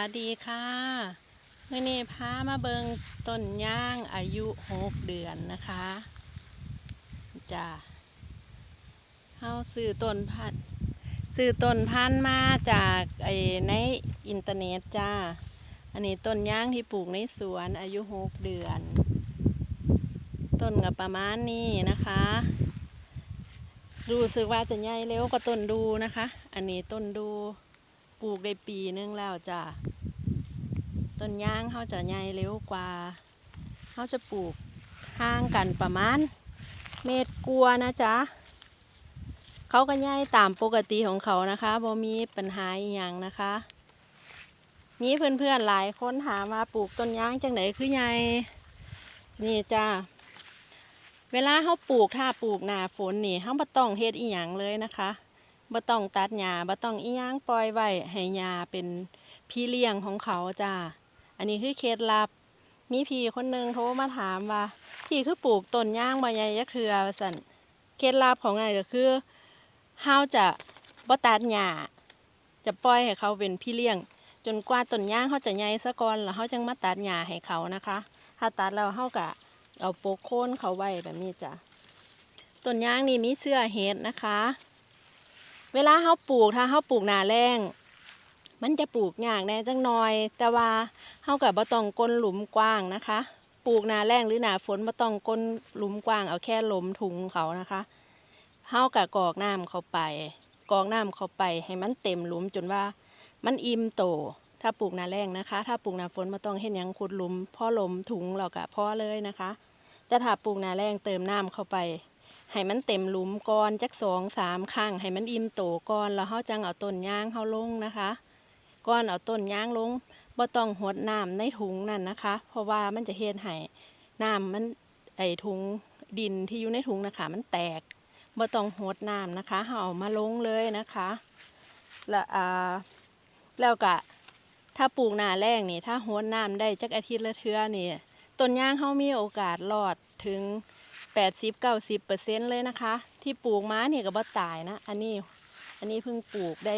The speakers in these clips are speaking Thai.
วัสดีค่ะเมื่อนี้พามาเบิงต้นย่างอายุหกเดือนนะคะจ้าเฮาซื้อต้นพันธุ์ซื้อต้นพันธ์มาจากไอ้ในอินเทอร์เน็ตจ้า อันนี้ต้นย่างที่ปลูกในสวนอายุหกเดือน ต้นกับประมาณนี้นะคะรู้สึกว่าจะใหญ่เร็วกว่าต้นดูนะคะ อันนี้ต้นดู ลูกได้ปีนึงแล้วจ้ะต้นย่างเขาจะใหญ่เร็วกว่าเขาจะปลูกห่างกันประมาณเมตรกลัวานะจ๊ะเขาก็ใหญ่ตามปกติของเขานะคะบ่มีปัญหาอีหย่างนะคะมีเพื่อนๆหลายคนถามว่าปลูกต้นย่างจังไหนคือใหญ่นี่จ้าเวลาเขาปลูกถ้าปลูกหนาฝนนี่เขาบ่ต้องเฮ็ดอีหยังเลยนะคะ บ่ต้องตัดหญ้าบ่ต้องอีหยังปล่อยไว้ให้หญ้าเป็นพี่เลี้ยงของเขาจ้าอันนี้คือเคล็ดลับ มีพี่คนหนึ่งโทรมาถามว่า พี่คือปลูกต้นย่างบ่ใหญ่ยักเทือว่าซั่นเคล็ดลับของอ้ายก็คือเฮาจะบ่ตัดหญ้าจะปล่อยให้เขาเป็นพี่เลี้ยง จนกว่าต้นย่างเขาจะใหญ่ซะก่อนแล้วเขาจึงมาตัดหญ้าให้เขานะคะ ถ้าตัดแล้วเฮาก็เอาโปกโคนเขาไว้แบบนี้จ้ะต้นย่างนี่มีเชื้อเห็ดนะคะ เวลาเขาปลูกถ้าเขาปลูกหนาแรงมันจะปลูกยากแน่จังหน่อย แต่ว่าเขากับบ่ต้องก้นหลุมกว้างนะคะ ปลูกหนาแรงหรือหนาฝนบ่ต้องก้นหลุมกว้างเอาแค่หลมถุงเขานะคะเขากับกอกน้ำเข้าไป กอกน้ำเข้าไปให้มันเต็มหลุมจนว่ามันอิ่มโต ถ้าปลูกหนาแรงนะคะ ถ้าปลูกหนาฝนบ่ต้องเห็นยังขุดหลุมพ่อหลมถุงเรากะพ่อเลยนะคะ แต่ถ้าปลูกหนาแรงเติมน้ำเข้าไป ให้มันเต็มหลุมก่อนจักสองสามครั้งให้มันอิ่มโตก่อนแล้วเฮาจังเอาต้นยางเฮาลงนะคะก่อนเอาต้นยางลงบ่ต้องหดน้ำในถุงนั่นนะคะ เพราะว่ามันจะเฮ็ดให้น้ำมันไอถุงดินที่อยู่ในถุงนะคะ มันแตกบ่ต้องหดน้ำนะคะเฮาเอามาลงเลยนะคะแล้วอ่าแล้วก็ถ้าปลูกหน้าแรงนี่ถ้าหดน้ำได้จักอาทิตย์ละเทือนี่ต้นยางเฮามีโอกาสรอดถึง แปดสิบเก้าสิบเปอร์เซ็นเลยนะคะ ที่ปลูกมาเนี่ยก็บ่ตายนะ อันนี้อันนี้เพิ่งปลูกได้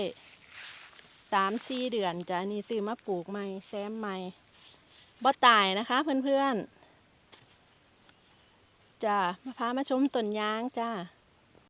สามสี่เดือนจ้ะอันนี้ซื้อมาปลูกใหม่แซมใหม่บ่ตายนะคะเพื่อนๆจ้ะมาพามาชมต้นยางจ้า